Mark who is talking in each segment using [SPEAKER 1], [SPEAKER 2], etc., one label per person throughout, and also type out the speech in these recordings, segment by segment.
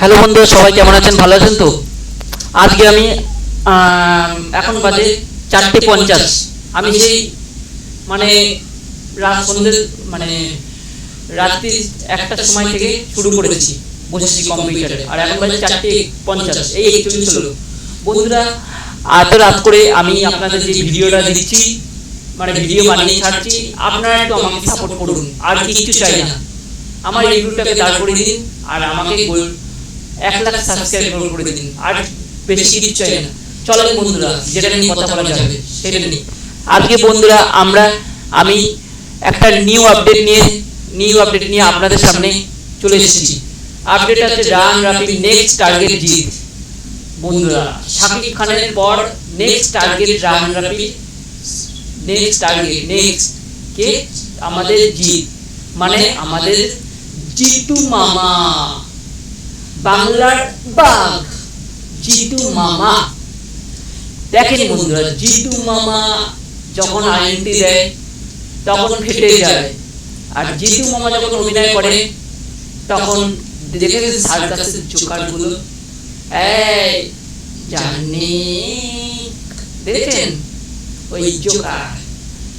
[SPEAKER 1] Hello বন্ধু সবাই কেমন আছেন? ভালো আছেন তো? আজকে আমি এখন বাজে চারটে পঞ্চাশ। আমি সেই মানে সন্ধ্যে মানে রাত্রি একটার সময় থেকে শুরু করেছি বসেছি কম্পিউটারে। আর এখন বাজে চারটে পঞ্চাশ, এই একচল্লিশ হলো বন্ধুরা, এত রাত করে আমি আপনাদের যে ভিডিওটা দিচ্ছি মানে ভিডিও বানিয়ে ছাড়ছি, আপনারা একটু আমাকে সাপোর্ট করুন। আর কিছু চাই না। আমার এই ভিডিওটাকে দাঁড় করে দিন, আর আমাকে এক লাখ সাবস্ক্রাইব করে দিন। আর বেশি কিছু চাই না। চলেন বন্ধুরা যেটা নিয়ে কথা বলা যাবে সেটা নিয়ে। আজকে বন্ধুরা আমরা আমি একটা নিউ আপডেট নিয়ে নিউ আপডেট নিয়ে আপনাদের সামনে চলে এসেছি। আপডেট আছে রান রাপি নেক্সট টার্গেট জিত বন্ধুরা শাকিব খানের পর next target Raihan Rafi next target next কে আমাদের জিত মানে আমাদের জিতু মামা বাংলার বাঘ, জিতু মামা। দেখেন বন্ধুরা, জিতু মামা যখন আইনটি দেয়, তখন ফেটে যায়। আর জিতু মামা যখন অভিনয় করে, তখন দেখে গেছে সার্কাসের জোকারগুলো। এই, জানি, দেখেছেন? ওই জোকার।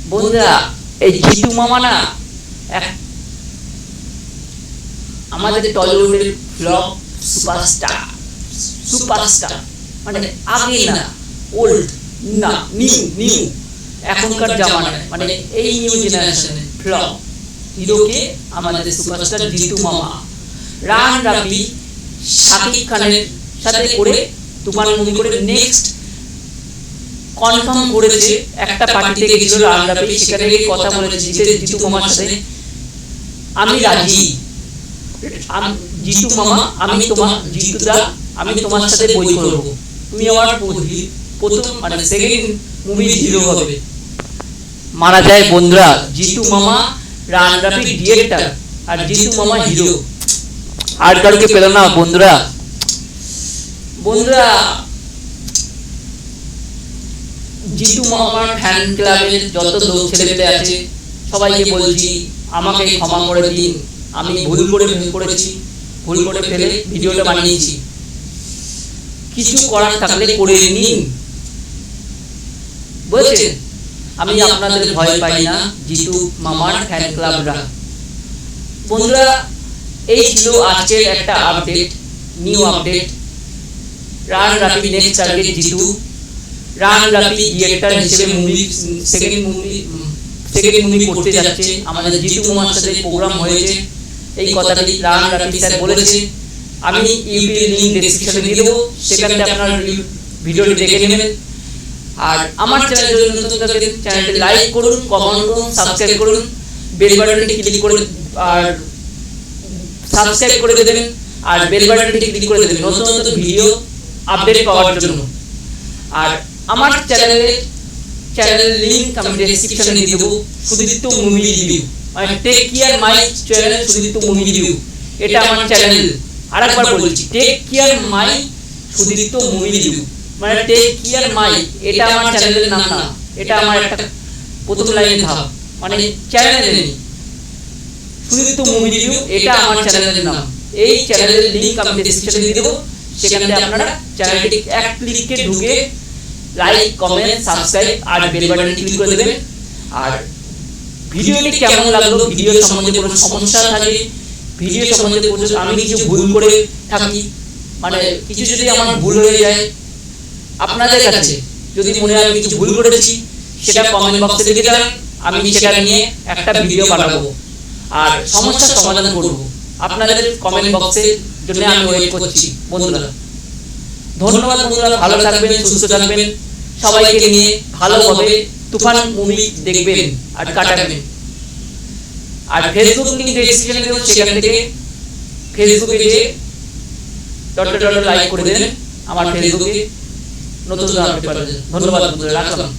[SPEAKER 1] বন্ধুরা, এই জিতু মামা না আমাদের টলিউডের ফ্লপ সুপারস্টার। সুপারস্টার। মানে আগে না ওল্ড না নিউ নিউ এখনকার জামানায় মানে এই নিউ জেনারেশনের ফ্লপ হিরোকে আমাদের সুপারস্টার জিতু মামা। রান রাবি শাকিব খানের সাথে করে তুফান মুভি করে নেক্সট কনফার্ম করেছে একটা পার্টিতে গেছিল রান রাবি সেখানে গিয়ে কথা বলেছে জিতে জিতু মামার সাথে। আমি রাজি। আম- জিতু মামা আমি তোমার জিতু দা আমি তোমার সাথে বই করব। তুমি আমার প্রথম মানে সেকেন্ড মুভি হিরো হবে। মারা যায় বন্ধুরা জিতু মামা রান রাফি ডিরেক্টর আর জিতু মামা হিরো আর পেল না বন্ধুরা। বন্ধুরা জিতু মামার ফ্যান ক্লাবের যত লোক ছেলেপেলে আছে সবাইকে বলছি আমাকে ক্ষমা করে দিন। আমি ভুল করে ভুল করেছি। ভুল করে ফেলে ভিডিওটা বানিয়েছি। কিছু করার থাকলে করে নিন। বুঝেছেন? আমি আপনাদের ভয় পাই না জিতু মামার ফ্যান ক্লাবরা বন্ধুরা এই ছিল আজকের একটা update new update Raihan Rafi next target Jitu Raihan Rafi director হিসেবে movie second movie second movie করতে যাচ্ছে। আমাদের জিতু কুমার সাথে প্রোগ্রাম হয়েছে। এই কথাটি রান রাপি স্যার বলেছে আমি ইউটিউব লিঙ্ক ডেসক্রিপশনে দিয়ে দেবো। সেখান আপনার ভিডিওটি দেখে নেবেন। আর আমার চ্যানেল যদি নতুন থাকেন চ্যানেলটি লাইক করুন কমেন্ট করুন সাবস্ক্রাইব করুন বেল বাটনটি ক্লিক করে আর সাবস্ক্রাইব করে দেবেন। আর বেল বাটনটি ক্লিক করে দেবেন। নতুন নতুন ভিডিও আপডেট পাওয়ার জন্য। আর আমার চ্যানেলের চ্যানেলের লিংক আমি ডেসক্রিপশনে দিয়ে দেবো। সুদীপ্ত মুভি রিভিউ মানে take care my channel Sudipta movie এটা আমার চ্যানেল আরেকবার বলছি take care my Sudipta movie review মানে টেক কেয়ার মাই এটা আমার চ্যানেলের নাম না। এটা আমার একটা প্রথম লাইনে ধাপ। মানে চ্যানেলের নেই। সুদীপ্ত মুভি রিভিউ এটা আমার চ্যানেলের নাম। এই চ্যানেলের লিংক আমি ডেসক্রিপশনে দিয়ে দেবো। সেখান থেকে আপনারা চ্যানেলটি এক ক্লিকে ঢুকে লাইক কমেন্ট সাবস্ক্রাইব আর বেল বাটনে ক্লিক করে দেবেন আর ভিডিওটি কেমন লাগল? ভিডিও সম্বন্ধে কোনো সমস্যা থাকে? ভিডিও সম্বন্ধে কোনো আমি কিছু ভুল করে থাকি? মানে কিছু যদি আমার ভুল হয়ে যায় আপনাদের কাছে যদি মনে হয় আমি কিছু ভুল করেছি সেটা কমেন্ট বক্সে লিখে দেবেন আমি সেটা নিয়ে একটা ভিডিও বানাবো। আর সমস্যার সমাধান করব। আপনাদের কমেন্ট বক্সের জন্য আমি ওয়েট করছি। বন্ধুরা ধন্যবাদ বন্ধুরা ভালো থাকবেন সুস্থ থাকবেন। সবাইকে নিয়ে ভালোভাবে তুফান মুভি দেখবেন আর কাটাবেন। আর ফেসবুক লিংক ডেসক্রিপশনে দেব সেখান থেকে ফেসবুকে যে ডট ডট লাইক করে দেন আমার ফেসবুকে নতুন ধন্যবাদ বন্ধুরা রাখলাম।